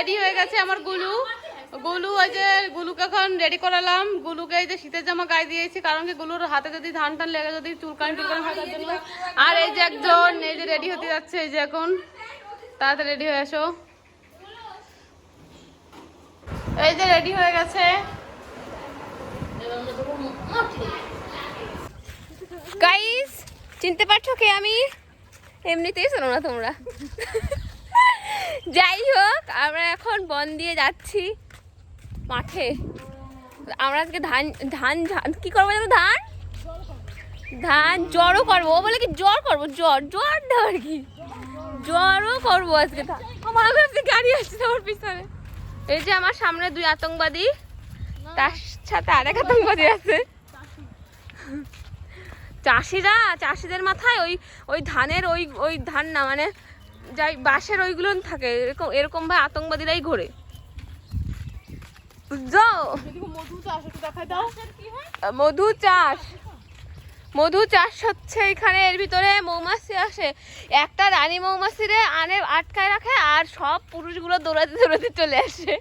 Ready হয়ে গেছে আমার গুলু। গুলু ওই যে গুলুকে এখন রেডি করালাম। গুলুকে এই যে শীতের জামা গায়ে দিয়েছি, কারণ কি গুলুর হাতে যদি ধান টান লেগে যদি চুলকানি টুলকান হাতের জন্য। আর এই যে একজন, এই যে রেডি হতে যাচ্ছে, এই যে এখন। তাড়াতাড়ি রেডি হয়ে আসো এই যে রেডি হয়ে গেছে। গাইস চিনতে পারছ কে আমি? এমনিতেই শোনো না তোমরা। যাই হোক, আমরা এখন বন দিয়ে যাচ্ছি মাঠে। আমরা আজকে ধান ধান ধান কি করব জানো ধান? ধান জড়ও করব। বলে কি জ্বর করব? জ্বর জ্বর দেওয়ার কি? জ্বরও করব আজকে ধান। আমার গাড়ি আসছে আমার পিছনে। এই যে আমার সামনে দুই আতঙ্কবাদী। তার সাথে আরেক আতঙ্কবাদী আছে। চাষিরা, চাষিদের মাথায় ওই ওই ধানের, ওই ওই ধান না মানে যাই বাসের ওইগুলো থাকে, এরকম এরকম ভাবে আতঙ্কবাদীরাই ঘোরে। দাও মধু চাষ। মধু চাষ হচ্ছে এখানে, এর ভিতরে মৌমাছি আসে। একটা রানী মৌমাছিরে আনে, আটকায় রাখে, আর সব পুরুষগুলো দৌড়াতে দৌড়াতে চলে আসে।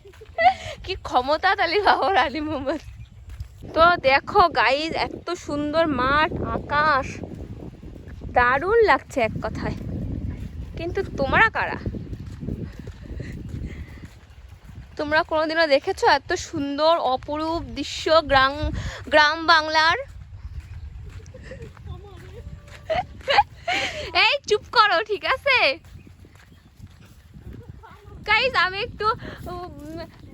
কি ক্ষমতা তালি বাবা রানী মৌমাছি। তো দেখো গাইজ এত সুন্দর মাঠ, আকাশ। দারুণ লাগছে এক কথায়। কিন্তু তোমরা কারা? তোমরা কোনোদিনও দেখেছ এত সুন্দর, অপরূপ দৃশ্য গ্রাম গ্রাম বাংলার? এই, চুপ করো, ঠিক আছে? গাইজ আমি একটু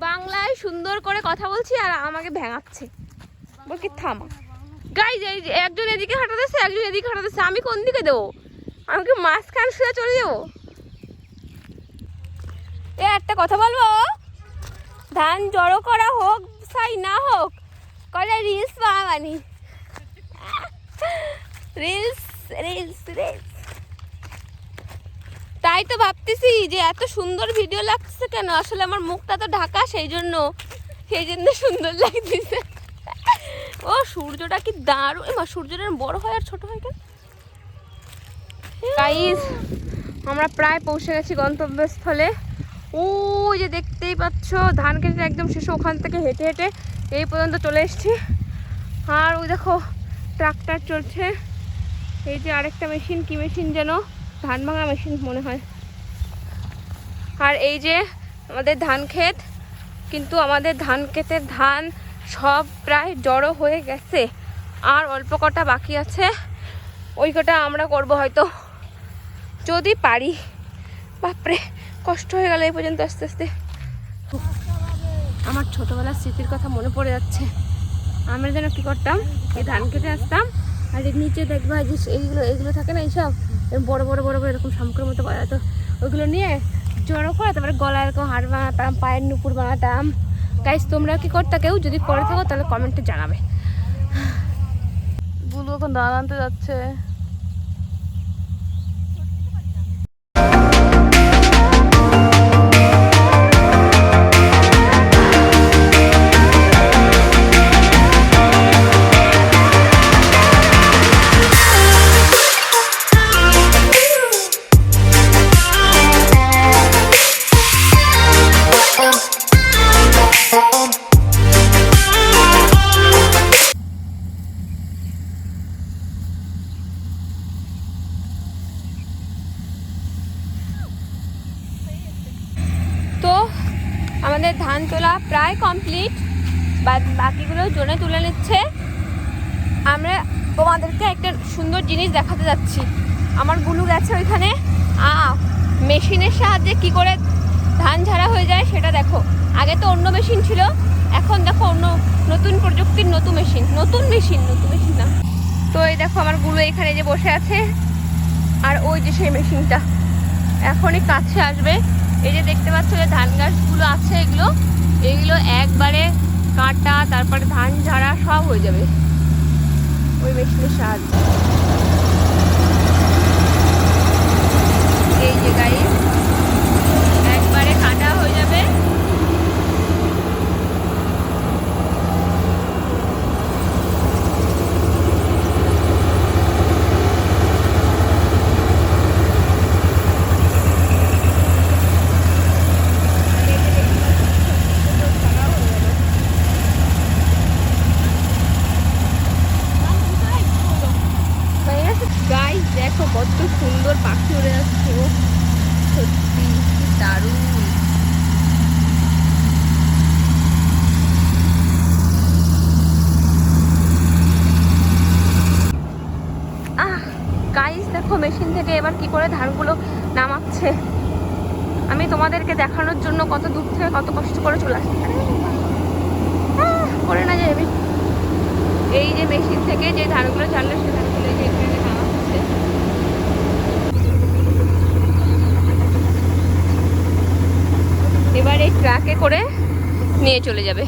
বাংলায় সুন্দর করে কথা বলছি আর আমাকে ভেঙাচ্ছে। বলছি, থামা। গাইজ এই একজন এদিকে হাঁটাতেছে, একজন এদিকে হাঁটাতেছে, আমি কোন দিকে দেবো? আমি কি মাঝখান শুয়ে চলে যাব। এ, একটা কথা বলব? ধান জড়ো করা হোক, সাই না হোক করে রিলস বানাবানি রিলস রিলস রিলস তাই তো ভাবতেছি যে এত সুন্দর ভিডিও লাগছে কেন? আসলে আমার মুখটা তো ঢাকা, সেই জন্য সেই জন্য সুন্দর লাগতেছে। ও, সূর্যটা কি দারুণ। সূর্যটা বড় হয় আর ছোট হয় কেন? গাইস আমরা প্রায় পৌঁছে গেছি গন্তব্যস্থলে। ওই যে দেখতেই পাচ্ছ, ধান কেটে একদম শেষে ওখান থেকে হেঁটে হেঁটে এই পর্যন্ত চলে এসেছি। আর ওই দেখো, ট্রাক্টর চলছে। এই যে আরেকটা মেশিন, কি মেশিন যেন? ধান ভাঙা মেশিন মনে হয়। আর এই যে আমাদের ধান ক্ষেত, কিন্তু আমাদের ধান ক্ষেতের ধান সব প্রায় জড়ো হয়ে গেছে। আর অল্প কটা বাকি আছে। ওই কটা আমরা করব হয়তো। যদি পারি, বাপরে, কষ্ট হয়ে গেল এই পর্যন্ত আস্তে আস্তে। আমার ছোটবেলার স্মৃতির কথা মনে পড়ে যাচ্ছে। আমরা যেন কি করতাম, এই ধান কেটে আসতাম, আর এর নিচে দেখবা যে এইগুলো এইগুলো থাকে না এইসব বড় বড় বড় বড় এরকম শামুকের মতো পাওয়া যেত ওইগুলো নিয়ে জড়ো করে তারপরে গলায় এরকম হাড় বানাতাম, পায়ের নুপুর বানাতাম। গাইস তোমরা কি করতে কেউ? যদি করে থাকো তাহলে কমেন্টে জানাবে। গুলু এখন আনতে যাচ্ছে। আমাদের ধান তোলা প্রায় কমপ্লিট বাকিগুলো জোনে তুলে নিচ্ছে। আমরা তোমাদেরকে একটা সুন্দর জিনিস দেখাতে যাচ্ছি। আমার গুলু গেছে ওইখানে। আ, মেশিনের সাহায্যে কি করে ধান ঝাড়া হয়ে যায় সেটা দেখো। আগে তো অন্য মেশিন ছিল, এখন দেখো অন্য নতুন প্রযুক্তির নতুন মেশিন। নতুন মেশিন নতুন মেশিন না। তো এই দেখো আমার গুলু এখানে যে বসে আছে। আর ওই যে সেই মেশিনটা। এখনই কাছে আসবে। এই যে দেখতে পাচ্ছ যে ধান গাছগুলো আছে এগুলো এগুলো একবারে কাটা, তারপরে ধান ঝাড়া সব হয়ে যাবে। ওই মেশিনের সাহায্যে। এই যে গাড়ি একবারে কাটা হয়ে যাবে সুন্দর পাখি উড়ে যাচ্ছে সত্যি দারুণ। দেখো মেশিন থেকে এবার কি করে ধানগুলো নামাচ্ছে। আমি তোমাদেরকে দেখানোর জন্য কত দূর থেকে কত কষ্ট করে চলে আসছি। না যাবে এই যে মেশিন থেকে যে ধানগুলো চাললো সে ধানগুলো যে এখানে নামাচ্ছে। এবার এই ট্রাকে করে নিয়ে চলে যাবে।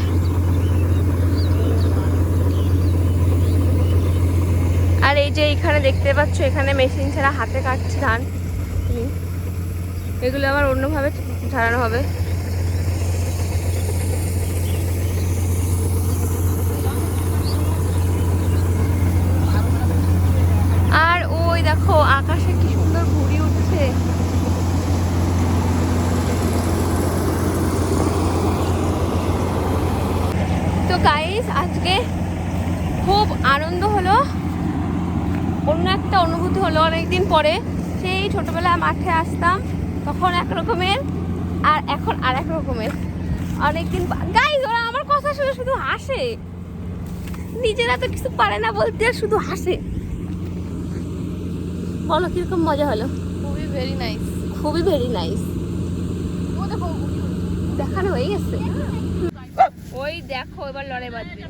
আর এই যে এখানে দেখতে পাচ্ছ, এখানে মেশিন ছাড়া হাতে কাটছে ধান। এগুলো আবার অন্যভাবে ঝাড়ানো হবে আর ওই দেখো আকাশে কি সুন্দর ঘুড়ি উঠছে তো গাইস আজকে খুব আনন্দ হলো অন্য একটা অনুভূতি হলো অনেকদিন পরে সেই ছোটবেলায় মাঠে আসতাম তখন এক রকমের আর এখন আর এক রকমের। অনেকদিন গাইজ ওরা আমার কথা শুনে শুধু হাসে। নিজেরা তো কিছু পারে না বলতে আর শুধু হাসে। বলো কীরকম মজা হলো? খুবই ভেরি নাইস খুবই ভেরি নাইস দেখানো হয়ে গেছে? ওই দেখো এবার লড়াই বাজবে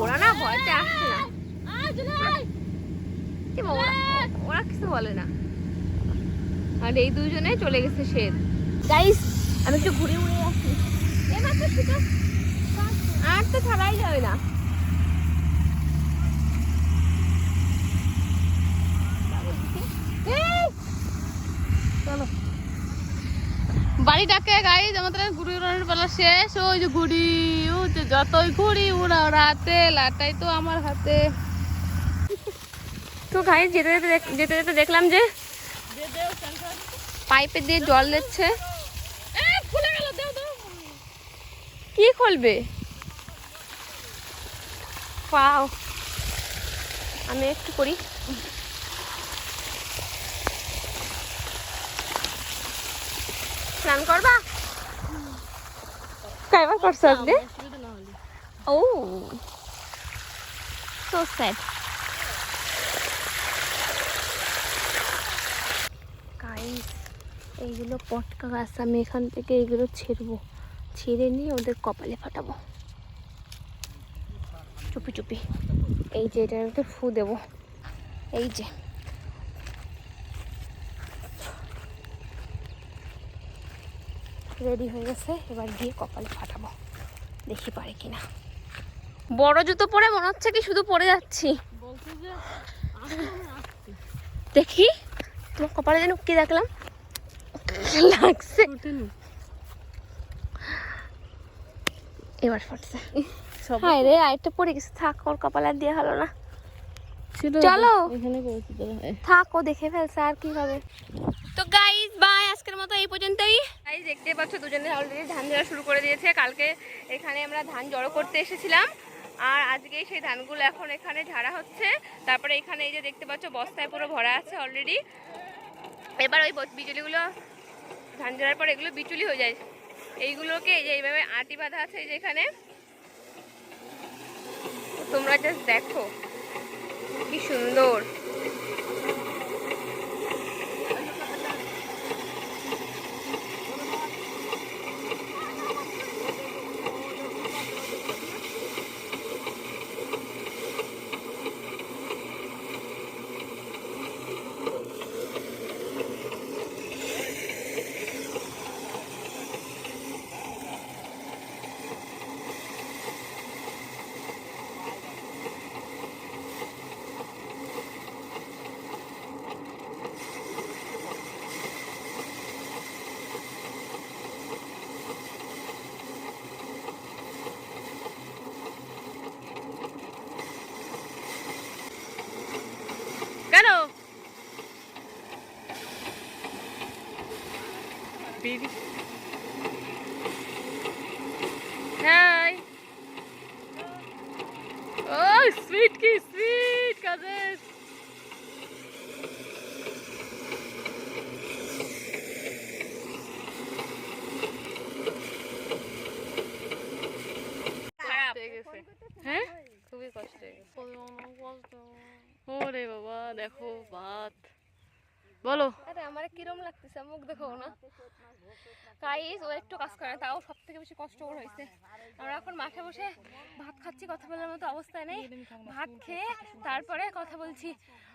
ওরা না ভয়তে আসছে না। ওরা কিছু বলে না। আর এই দুজনে চলে গেছে শের গাইস আমি একটু ঘুরে উড়ে আসি। আর তো ছাড়াই যাবে না। চলো। বাড়িটাকে গাইজ আমাদের ঘুড়ি উড়ানোর বেলা শেষ। ওই যে ঘুড়ি ও যে যতই ঘুড়ি উড়া ওড়াতে লাটাই তো আমার হাতে। তো গাই যেতে যেতে যেতে যেতে দেখলাম যে পাইপে দিয়ে জল দিচ্ছে। কি খুলবে? পাও আমি একটু করি। স্নান করবা? কয়বার করছ আজকে? ও। সো স্যাড গাইস এইগুলো পটকা গাছ আমি এখান থেকে এইগুলো ছিঁড়বো। ছিঁড়ে নিয়ে ওদের কপালে ফাটাবো। চুপি চুপি। এই যে এটার মধ্যে ফু দেবো। এই যে। রেডি হয়ে গেছে এবার গিয়ে কপালে ফাটাবো। দেখি পারে কিনা। বড় জুতো পরে মনে হচ্ছে কি শুধু পরে যাচ্ছি। বলছি দেখি। তোমার কপালে যেন কি দেখলাম? লাগছে? এবার ফাটছে। হায় রে আরেকটা পড়ে গেছে। থাক ওর কপালে দেওয়া হলো না। চলো। হয়। থাক দেখে ফেলছে আর কি হবে। তো গাইজ বাই আজকের মতো এই পর্যন্তই। গাইজ দেখতে পাচ্ছ দুজনে অলরেডি ধান ঝাড়া শুরু করে দিয়েছে। কালকে এখানে আমরা ধান জড়ো করতে এসেছিলাম। আর আজকে সেই ধানগুলো এখন এখানে ঝাড়া হচ্ছে। তারপরে এখানে এই যে দেখতে পাচ্ছ বস্তায় পুরো ভরা আছে অলরেডি এবার ওই বিচুলিগুলো ধান ঝরার পর এগুলো বিচুলি হয়ে যায়। এইগুলোকে এই যে এইভাবে আটি বাঁধা আছে যেখানে তোমরা জাস্ট দেখো, কি সুন্দর। baby. Hi. Oh, sweet kiss, sweet cousins. হ্যাঁ খুবই কষ্ট হয়ে গেছে ওরে বাবা দেখো ভাত বলো। আরে আমার কিরম লাগতেছে? মুখ দেখো না। গাইস ও একটু কাজ করে, তাও সব থেকে বেশি কষ্ট ওর হয়েছে। আমরা এখন মাঠে বসে ভাত খাচ্ছি, কথা বলার মতো অবস্থা নেই। ভাত খেয়ে তারপরে কথা বলছি।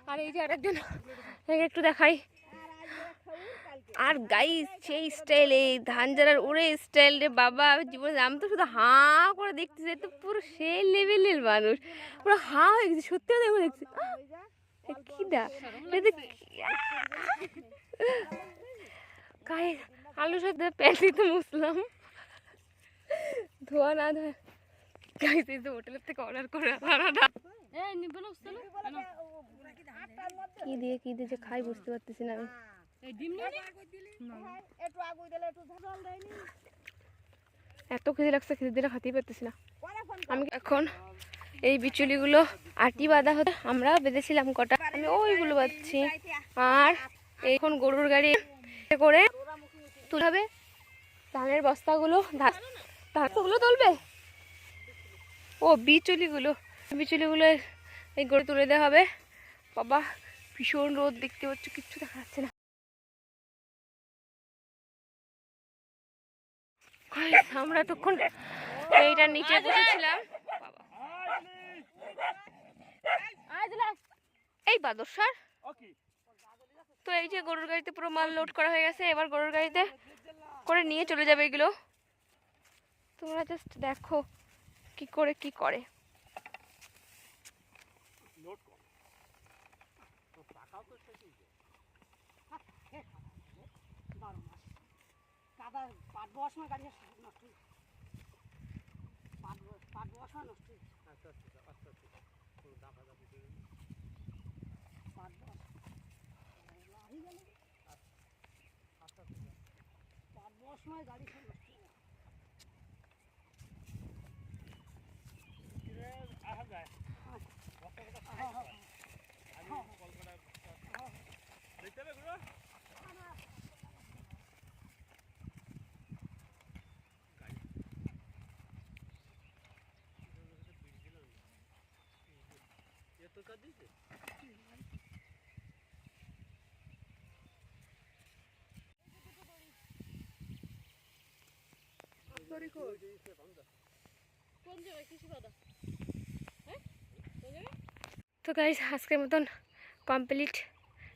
আর এই যে আরেকজন, একে একটু দেখাই। আর গাইস সেই স্টাইল এই ধান জারার ওরে স্টাইল রে বাবা, জীবনে আমি তো শুধু হাঁ করে দেখতেছি তো পুরো সেই লেভেলের মানুষ। পুরো হাঁ হয়ে গেছে, সত্যি দেখো দেখছি আহ, এ কি দা গায়ে আলুর সাথে প্যান্টি তো মুসলাম। ধোয়া না ধোয়া। গাইস এই যে হোটেলের থেকে অর্ডার করে আলাদা কি? দিয়ে কি দিয়ে যে খাই বুঝতে পারতেছি না আমি। এই ডিম নিয়ে এত খিদে লাগছে খিদে দিলে খাতেই পারতেছি না। আমি এখন এই বিচুলিগুলো আটি বাঁধা হতে। আমরা বেঁধেছিলাম কটা। আমি ওইগুলো বাঁধছি। আর এখন গরুর গাড়ি করে তুলাবে ধানের বস্তাগুলো ধান ধানগুলো তুলবে? ও, বিচুলিগুলো। বিচুলিগুলো এই গরু তুলে দেওয়া হবে। বাবা, ভীষণ রোদ দেখতে পাচ্ছ, কিচ্ছু দেখা যাচ্ছে না। আমরা তখন এইটার নিচে বসেছিলাম। এই বাদরসার তো এই যে গরুর গাড়িতে পুরো মাল লোড করা হয়ে গেছে এবার গরুর গাড়িতে করে নিয়ে চলে যাবে এগুলো। তোমরা জাস্ট দেখো কি করে কি করে। পাট নষ্ট হয়ে হয়ে যায়। পাট বস- নয় গাড়ি সব নষ্ট হয়ে যায়। তো গাইজ আজকের মতন কমপ্লিট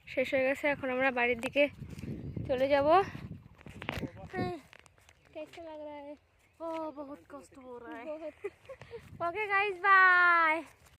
শেষ হয়ে গেছে এখন আমরা বাড়ির দিকে চলে যাব कैसा लग रहा है ও বহুত কষ্ট হো রা ओके गाइस बाय